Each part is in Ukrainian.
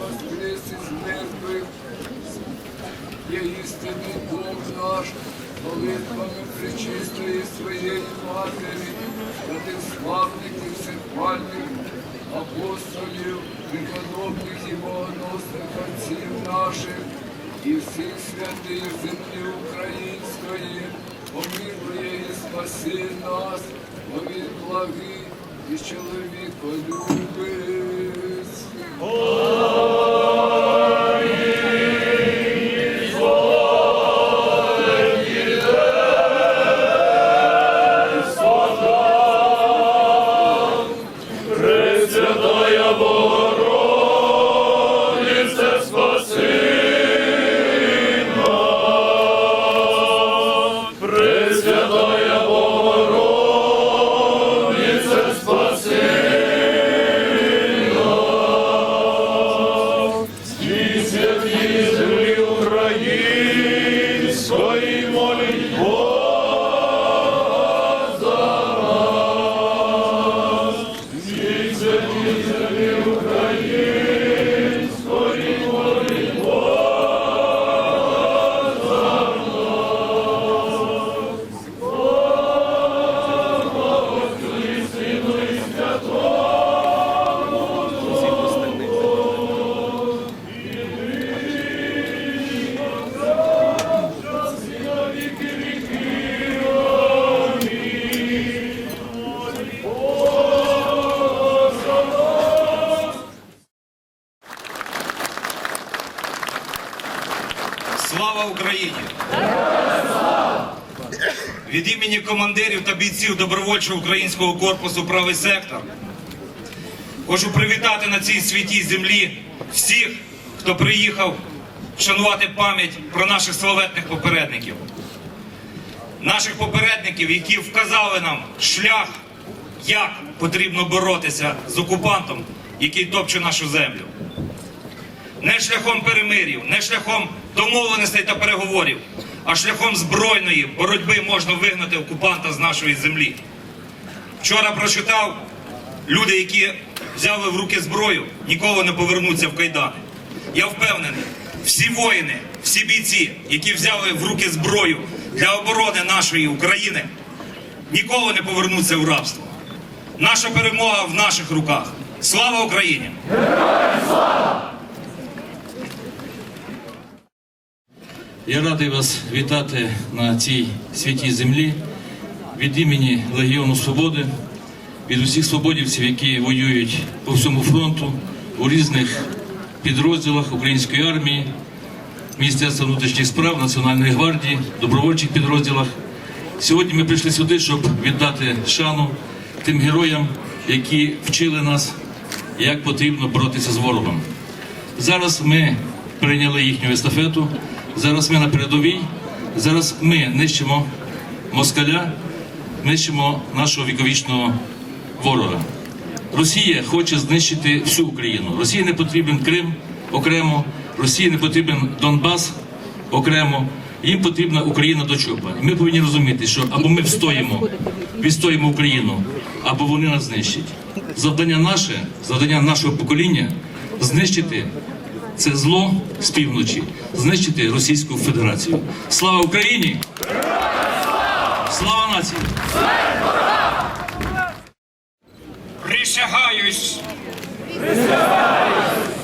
воскрес из мертвых, є істинний Бог наш, молитвами причистої своєї матері, святих славних і всехвальних апостолів, преподобних і богоносних отців наших, і всіх святих землі української, помилує і спаси нас, бо він благий і чоловіколюбець. Пресвятая Від імені командирів та бійців добровольчого українського корпусу Правий сектор хочу привітати на цій святій землі всіх, хто приїхав шанувати пам'ять про наших славетних попередників. Наших попередників, які вказали нам шлях, як потрібно боротися з окупантом, який топче нашу землю не шляхом перемирів, не шляхом домовленостей та переговорів, а шляхом збройної боротьби можна вигнати окупанта з нашої землі. Вчора прочитав, люди, які взяли в руки зброю, ніколи не повернуться в кайдани. Я впевнений, всі воїни, всі бійці, які взяли в руки зброю для оборони нашої України, ніколи не повернуться в рабство. Наша перемога в наших руках. Слава Україні! Я радий вас вітати на цій святій землі від імені Легіону Свободи, від усіх свободівців, які воюють по всьому фронту у різних підрозділах української армії, Міністерства внутрішніх справ, Національної гвардії, добровольчих підрозділах. Сьогодні ми прийшли сюди, щоб віддати шану тим героям, які вчили нас, як потрібно боротися з ворогом. Зараз ми прийняли їхню естафету. Зараз ми на передовій. Зараз ми нищимо москаля, нищимо нашого віковічного ворога. Росія хоче знищити всю Україну. Росії не потрібен Крим окремо, Росії не потрібен Донбас окремо. Їм потрібна Україна до. І ми повинні розуміти, що або ми встоїмо, відстоїмо Україну, або вони нас знищать. Завдання наше, завдання нашого покоління знищити це зло з півночі, знищити Російську Федерацію. Слава Україні! Слава нації! Присягаюсь.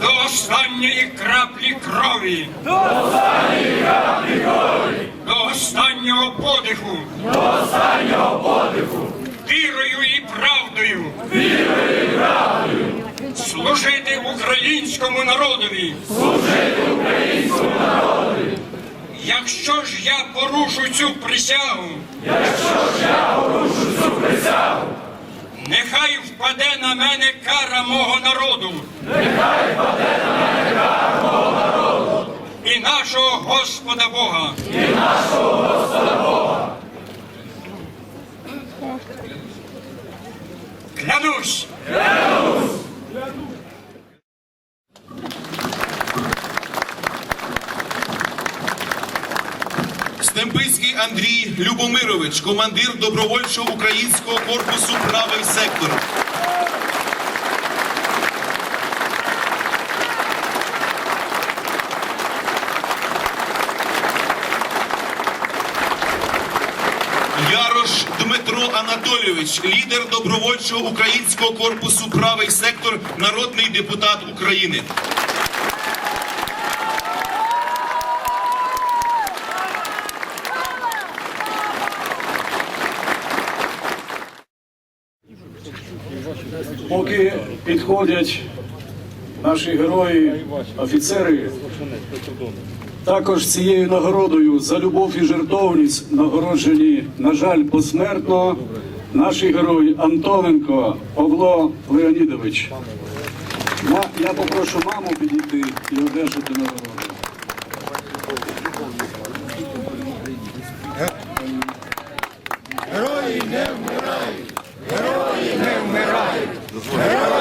До останньої краплі крові. До останньої краплі крові. До останнього подиху. До останнього подиху. Служити українському народові. Служити українському народові. Якщо ж я порушу цю присягу. якщо ж я порушу цю присягу, Нехай впаде на мене кара мого народу. Нехай впаде на мене кара мого народу. І нашого Господа Бога. І нашого Господа Бога. Клянусь. Андрій Любомирович, командир добровольчого українського корпусу правий сектор. Ярош Дмитро Анатолійович, лідер добровольчого українського корпусу правий сектор, народний депутат України. Підходять наші герої, офіцери, також цією нагородою за любов і жертовність нагороджені, на жаль, посмертно наші герої Антоненко Павло Леонідович. Я попрошу маму підійти і одержати нагороду.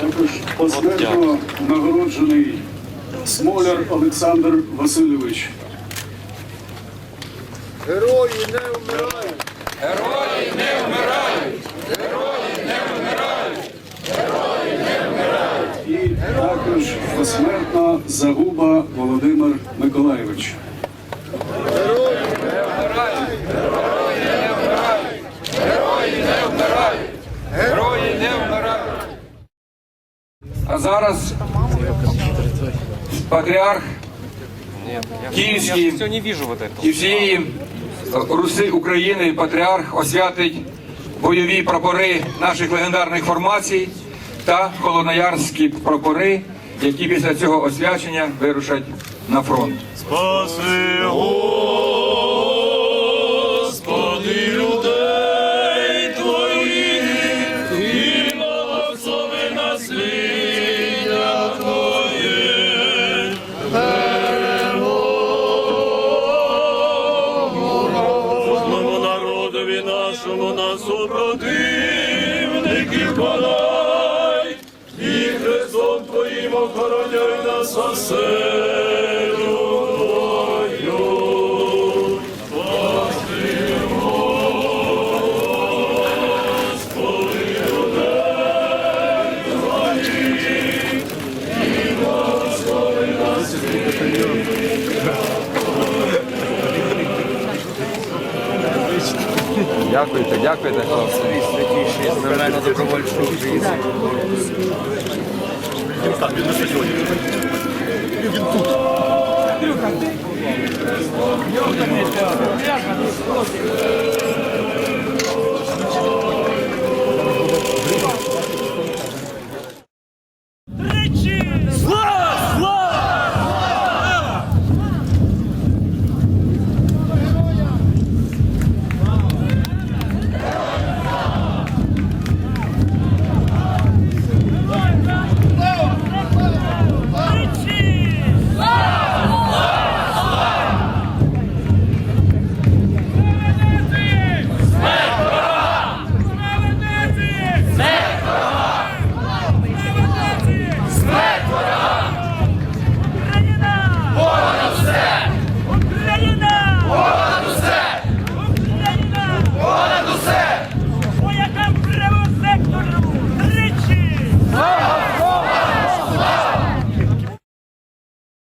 Також посмертно нагороджений Смоляр Олександр Васильович. Герої не вмирають! Герої не вмирають! Герої не вмирають! Герої не вмирають! І також посмертно загуба Володимир Миколайович. Герої не вмирають. А зараз патріарх Київський і всієї Руси України патріарх освятить бойові прапори наших легендарних формацій та холодноярські прапори, які після цього освячення вирушать на фронт. Спаси, Дякуйте, дякуйте, хлопці. Святіші знамена добровольчого України. Він тут.